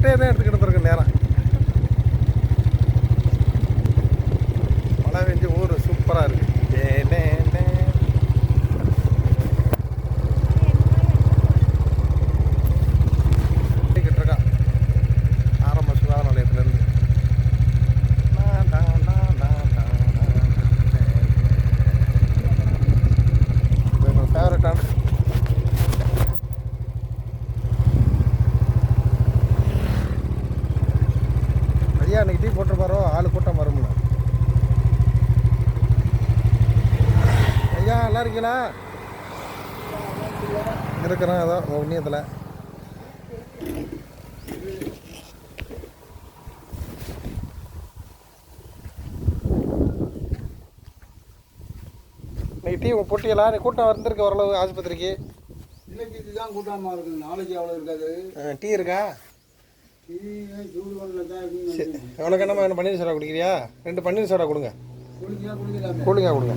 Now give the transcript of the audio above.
சட்டையை தான் எடுத்துக்கிட்டு இருக்க நேரம் மழை பெஞ்சு ஊர் சூப்பராக இருக்கு டே, டே, டே. ஓடிக்கிட்டு இருக்கான் ஆரம்ப சுகாதார நிலையத்துலேருந்து ஃபேவரட்டான ஐயா இன்னைக்கு டீ போட்டுருப்பாரோ? ஆளு கூட்டம் வரும்ல. ஐயா நல்லா இருக்கீங்களா? இருக்கிறேன் ஏதோ ஒன்றியத்தில் இன்னைக்கு டீ போட்டியலா நீ கூட்டம் வந்திருக்கு ஓரளவு ஆஸ்பத்திரிக்கு. இன்னைக்கு இதுதான் கூட்டமாக இருக்குது. நாளைக்கு அவ்வளோ இருக்காது. டீ இருக்கா டீ சூடு பண்ணல தான் இருக்குன்னு உனக்கு என்னம்மா என்ன பன்னீர் சோடா குடிக்கிறியா? ரெண்டு பன்னீர் சோடா கொடுங்க. கூலிங்காக கொடுங்க.